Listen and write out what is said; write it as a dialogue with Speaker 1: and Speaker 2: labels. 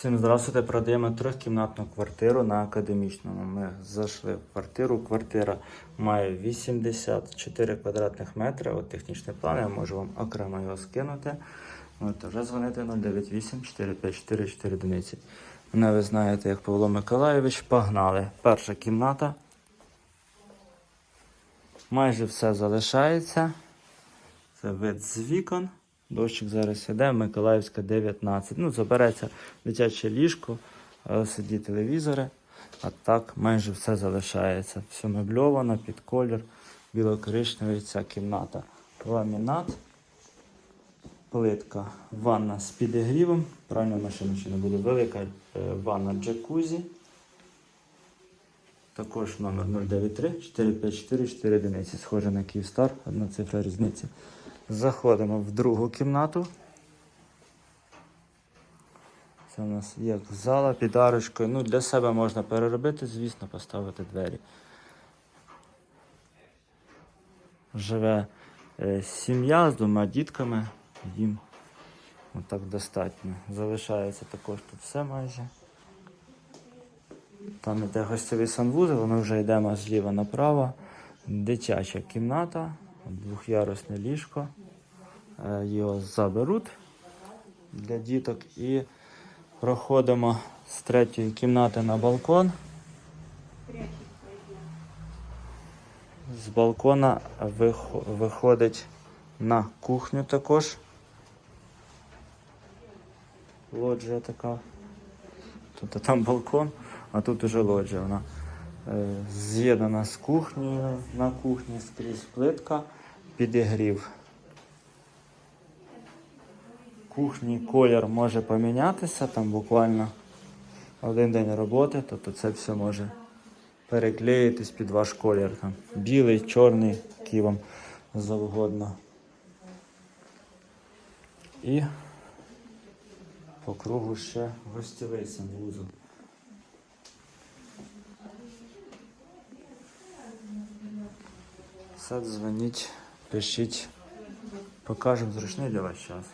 Speaker 1: Всім здравствуйте, продаємо трьохкімнатну квартиру на академічному. Ми зайшли в квартиру. Квартира має 84 квадратних метри. От технічний план, я можу вам окремо його скинути. Можете вже дзвонити 098 454 4. Мене ви знаєте, як Павло Миколайович. Погнали. Перша кімната. Майже все залишається. Це вид з вікон. Дощик зараз іде, Миколаївська 19. Ну, забереться дитяче ліжко, LCD телевізори. А так майже все залишається. Все мебльовано під колір, біло-коричневий ця кімната. Ламінат, плитка, ванна з підігрівом. Правильно машина ще не буде велика. е, Ванна джакузі. Також номер 093 454 4 одиниці. Схоже на Київстар, одна цифра різниці. Заходимо в другу кімнату. Це у нас є зала під арочкою. Ну, для себе можна переробити, звісно, поставити двері. Живе е, сім'я з двома дітками. Їм отак достатньо. Залишається також тут все майже. Там іде гостьовий санвузол, ми вже йдемо зліва направо. Дитяча кімната, двох'ярусне ліжко. Е, Його заберуть для діток і проходимо з третьої кімнати на балкон. З балкона виходить на кухню також. Лоджія така. Тобто там балкон, а тут уже лоджія. Вона з'єднана з кухнею, на кухні скрізь плитка, підігрів. Кухні колір може помінятися, там буквально один день роботи, тобто це все може переклеїтись під ваш колір. Там, білий, чорний, який вам завгодно. І по кругу ще гостєвий санвузол. Все, дзвоніть, пишіть. Покажемо зручний для вас час.